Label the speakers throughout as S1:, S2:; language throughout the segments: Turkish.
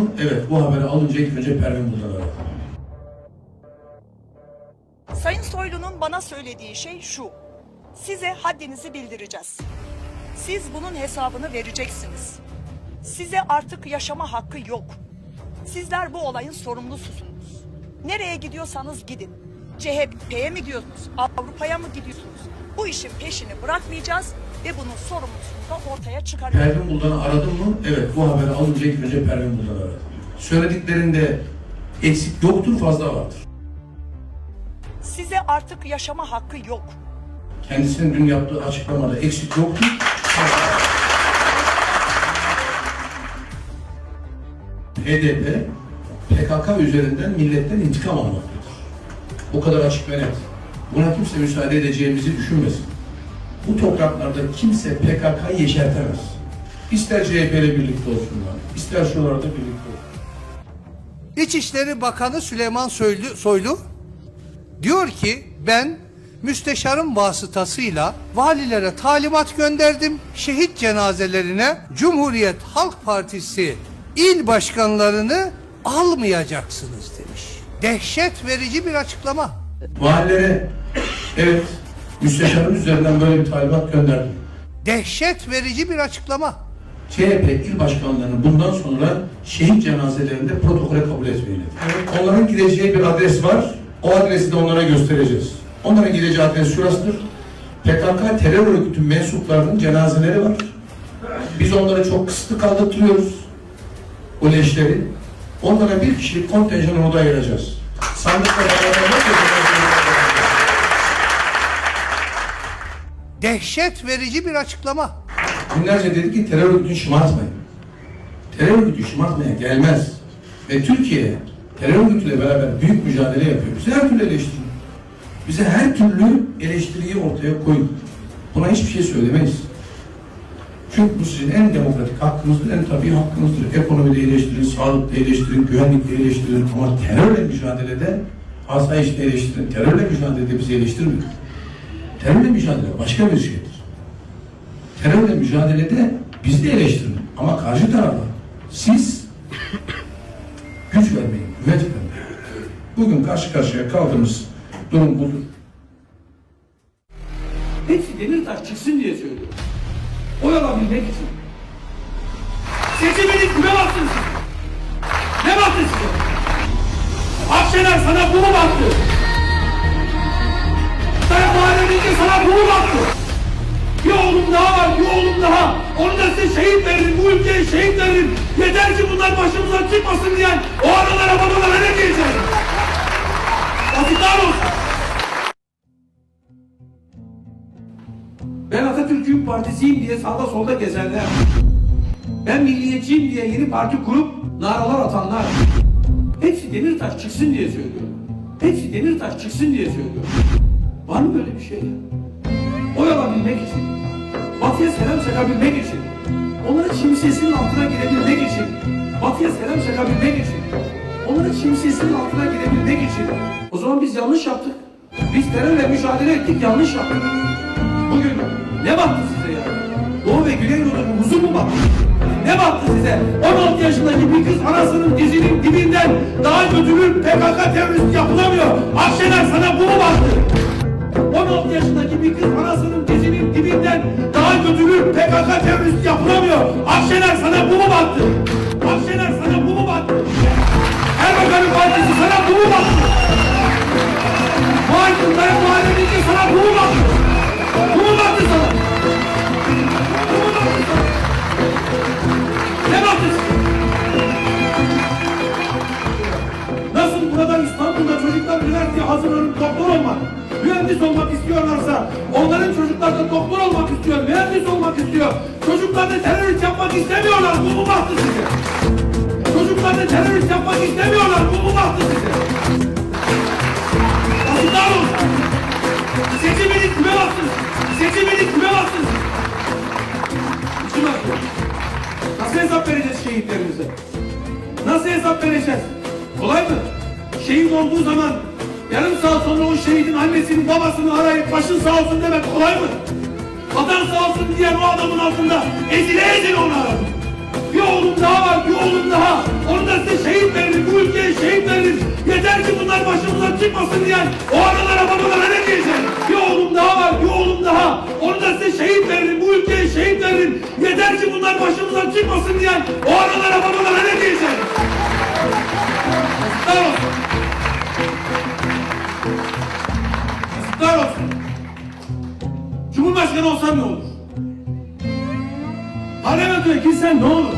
S1: mı? Evet. Bu haberi alınca ilk önce Pervin Buldan'ı.
S2: Sayın Soylu'nun bana söylediği şey şu. Size haddinizi bildireceğiz. Siz bunun hesabını vereceksiniz. Size artık yaşama hakkı yok. Sizler bu olayın sorumlususunuz. Nereye gidiyorsanız gidin. CHP'ye mi gidiyorsunuz? Avrupa'ya mı gidiyorsunuz? Bu işin peşini bırakmayacağız ve bunun sorumlusunu da ortaya çıkaracağız.
S1: Pervin Buldan'ı aradım mı? Evet. Bu haberi alınca ilk önce Pervin Buldan'ı aradım. Söylediklerinde eksik yoktur, fazla vardır.
S2: Size artık yaşama hakkı yok.
S1: Kendisinin dün yaptığı açıklamada eksik yoktur. HDP PKK üzerinden milletten intikam almaktadır. O kadar açık ve net. Buna kimse müsaade edeceğimizi düşünmesin. Bu topraklarda kimse PKK'yı yeşertemez. İster CHP ile birlikte olsunlar, ister şuralarda birlikte olsunlar.
S3: İçişleri Bakanı Süleyman Soylu, Soylu diyor ki ben müsteşarın vasıtasıyla valilere talimat gönderdim. Şehit cenazelerine Cumhuriyet Halk Partisi il başkanlarını almayacaksınız demiş. Dehşet verici bir açıklama.
S1: Valilere evet müsteşarın üzerinden böyle bir talimat gönderdim.
S3: Dehşet verici bir açıklama.
S1: CHP il başkanlarını bundan sonra şehit cenazelerinde protokole kabul etmeyin. dedi. Onların gideceği bir adres var. O adresi de onlara göstereceğiz. Onların gideceği adres şurasıdır. PKK terör örgütü mensuplarının cenazeleri var. Biz onları çok kısıtlı kaldırtıyoruz. O leşleri. Onlara bir kişilik kontenjan orada ayıracağız. Sandıkla beraber
S3: Dehşet verici bir açıklama.
S1: Günlerce dedi ki terör örgütünü şımartmayın. Terör örgütü şımartmaya gelmez. Ve Türkiye terör örgütüyle beraber büyük mücadele yapıyor. Bize her türlü eleştirin. Bize her türlü eleştiriyi ortaya koyun. Buna hiçbir şey söylemeyiz. Çünkü bu sizin en demokratik hakkınızdır, en tabii hakkınızdır. Ekonomide eleştirin, sağlıkta eleştirin, güvenlikte eleştirin ama terörle mücadelede asayişte eleştirin, terörle mücadelede bizi eleştirmeyin. Terörle mücadele başka bir şeydir terörle mücadelede biz de eleştirin. Ama karşı tarafa siz güç vermeyin, kuvvet vermeyin. Bugün karşı karşıya kaldığımız durum budur.
S4: Hepsi Demirtaş çıksın diye söylüyor. Oy alabilmek için. Seçimini kime baktın siz? Ne baktı size? Akşener sana bu mu baktı? Sana mahalledeki sana bu mu baktı? Bir oğlum daha var, bir oğlum daha. Onu da size şehit veririm, bu ülkeye şehit veririm. Partisiyim diye sağda solda gezenler. Ben milliyetçiyim diye yeni parti kurup naralar atanlar. Hepsi Demirtaş çıksın diye söylüyor. Hepsi Demirtaş çıksın diye söylüyor. Var mı böyle bir şey? Oy alabilmek için. Batıya selam çakabilmek için. Onların şemsiyesinin altına girebilmek için. Batıya selam çakabilmek için. Onların şemsiyesinin altına girebilmek için. O zaman biz yanlış yaptık. Biz terörle mücadele ettik, yanlış yaptık. Bugün ne baktı ve Güneydoğu'da huzur mu baktı? Ne baktı size? 16 yaşındaki bir kız anasının dizinin dibinden daha götürür PKK terörist yapılamıyor. Akşener sana bu mu baktı? 16 yaşındaki bir kız anasının dizinin dibinden daha götürür PKK terörist yapılamıyor. Akşener sana bu mu baktı? İstiyorlarsa onların çocuklar da doktor olmak istiyor, mühendis olmak istiyor. Çocuklar da terörist yapmak istemiyorlar. Bu mu baktı size? Çocuklar da terörist yapmak istemiyorlar. Bu mu baktı size? Yazıklar olsun. Seçimini kime baktınız? Seçimini kime baktınız? İçim akıyor. Nasıl hesap vereceğiz şehitlerimize? Nasıl hesap vereceğiz? Kolay mı? Şehit olduğu zaman yarım saat sonra o şehidin annesini babasını arayıp başın sağ olsun demek kolay mı? Vatan sağ olsun diyen o adamın altında ezile ezile onu aradım. Bir oğlum daha var, bir oğlum daha. Onu da Yeter ki bunlar başımızdan çıkmasın diyen o analara babalara ne diyeceksin? Bir oğlum daha var, bir oğlum daha. Onu da size şehit veririm, bu ülkeye şehit veririm. Yeter ki bunlar başımızdan çıkmasın diyen o analara babalara ne diyeceksin? Yazıklar Cumhurbaşkanı olsan ne olur? Parlamentoya girsen ne olur?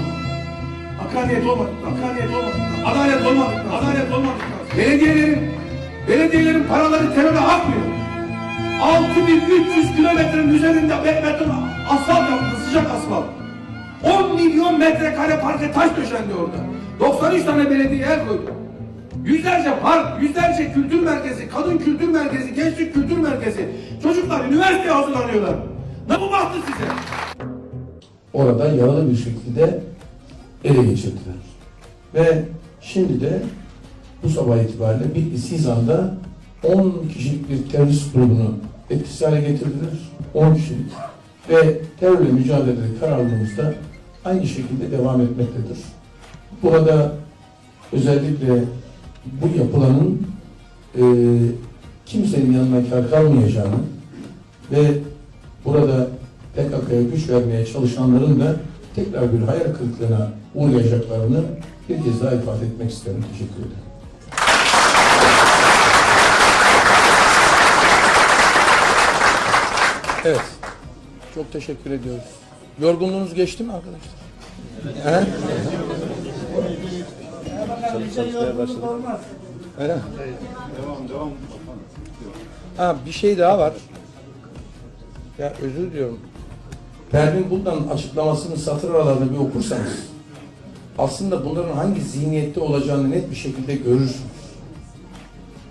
S4: Hakkaniyet olmadıkça, hakkaniyet olmadıkça, adalet olmadıkça, adalet olmadıkça. Belediyelerin, belediyelerin paraları teröre akmıyor. 6300 kilometrenin üzerinde be- beton asfalt yaptı, sıcak asfalt. 10 milyon metrekare parke taş döşendi orada. 93 tane belediye el koydu. Yüzlerce park, yüzlerce kültür merkezi, kadın kültür merkezi, gençlik kültür merkezi. Çocuklar üniversiteye hazırlanıyorlar. Ne bu bahtı size?
S1: Orada yaralı bir şekilde ele geçirdiler. Ve şimdi de bu sabah itibariyle bir İstizan'da 10 kişilik bir terörist grubunu etkisiz hale getirdiler. 10 kişilik. Ve terörle mücadelede kararlılığımız da aynı şekilde devam etmektedir. Burada özellikle bu yapılanın e, kimsenin yanına kar kalmayacağını ve burada PKK'ya güç vermeye çalışanların da tekrar bir hayal kırıklığına uğrayacaklarını bir kez daha ifade etmek isterim. Teşekkür ederim. Evet. Çok teşekkür ediyoruz. Yorgunluğunuz geçti mi arkadaşlar? He? Öyle mi? Ha, bir şey daha var. Ya özür diliyorum. Pervin Buldan'ın açıklamasını satır aralarında bir okursanız aslında bunların hangi zihniyette olacağını net bir şekilde görürsünüz.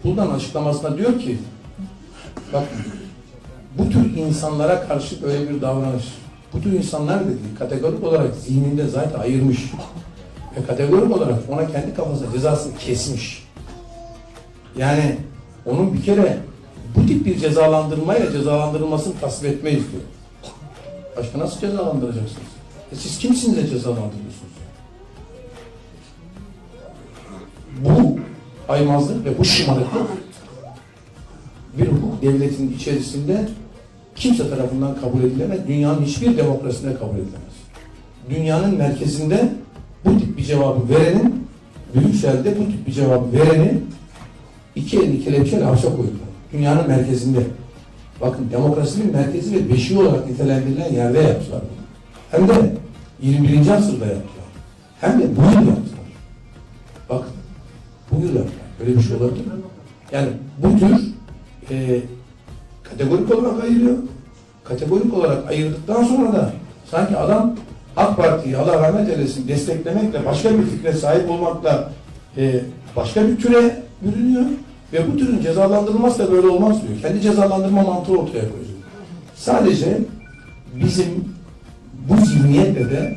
S1: Buldan açıklamasında diyor ki bak bu tür insanlara karşı böyle bir davranış bu tür insanlar dediği kategorik olarak zihninde zaten ayırmış ve kategorik olarak ona kendi kafasında cezasını kesmiş. Yani onun bir kere bu tip bir cezalandırmayla cezalandırılmasını tasvip etmeyiz diyor. Başka nasıl cezalandıracaksınız? E siz kimsiniz de cezalandırıyorsunuz? Bu aymazlık ve bu şımarıklık bir hukuk devletinin içerisinde kimse tarafından kabul edilemez. Dünyanın hiçbir demokrasisinde kabul edilemez. Dünyanın merkezinde bu tip bir cevabı verenin, Brüksel'de bu tip bir cevabı vereni iki elini kelepçeyle hapse koydular. Dünyanın merkezinde. Bakın demokrasinin merkezi ve beşiği olarak nitelendirilen yerde yaptılar. bunu. Hem de 21. asırda yaptılar. Hem de bu yıl yaptılar. Bakın bu yıl yaptılar. Böyle bir şey olabilir mi? Yani bu tür e, kategorik olarak ayırıyor. Kategorik olarak ayırdıktan sonra da sanki adam AK Parti'yi Allah rahmet eylesin desteklemekle başka bir fikre sahip olmakla e, başka bir türe bürünüyor. Ve bu türün cezalandırılmazsa böyle olmaz diyor. Kendi cezalandırma mantığı ortaya koyuyor. Sadece bizim bu zihniyetle de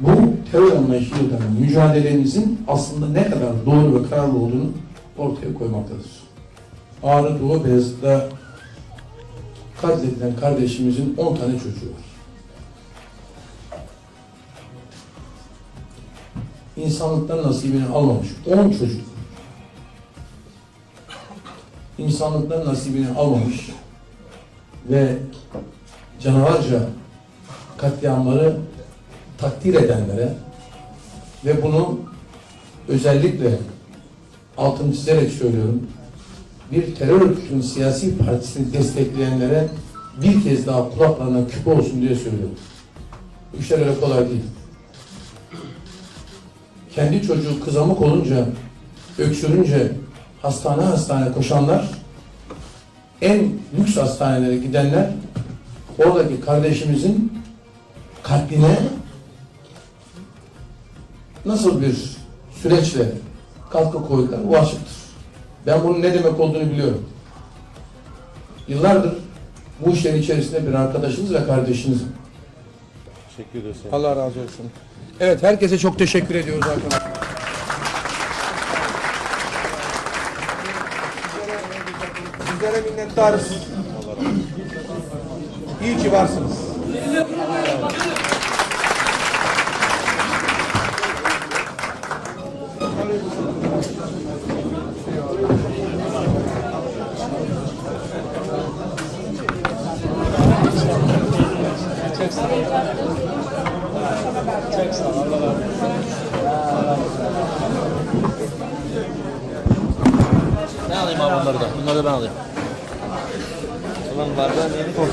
S1: bu terör anlayışıyla mücadelemizin aslında ne kadar doğru ve kararlı olduğunu ortaya koymaktadır. Ağrı Doğu Beyazıt'ta katledilen kardeşimizin 10 tane çocuğu var. İnsanlıktan nasibini almamış 10 çocuk. İnsanlıktan nasibini almamış ve canavarca katliamları takdir edenlere ve bunu özellikle altını çizerek söylüyorum bir terör örgütünün siyasi partisini destekleyenlere bir kez daha kulaklarına küpe olsun diye söylüyorum. İşler öyle kolay değil. Kendi çocuğu kızamık olunca, öksürünce hastane hastane koşanlar, en lüks hastanelere gidenler, oradaki kardeşimizin kalbine nasıl bir süreçle katkı koydular, bu açıktır. Ben bunun ne demek olduğunu biliyorum. Yıllardır bu işlerin içerisinde bir arkadaşınız ve kardeşinizim.
S5: Teşekkür ederiz.
S1: Allah razı olsun. Evet, herkese çok teşekkür ediyoruz arkadaşlar. Sizlere minnettarız. İyi ki varsınız.
S6: alayım abi onları da. Bunları da ben alayım. Ulan bardağın yeni koy.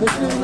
S6: Seçmeyi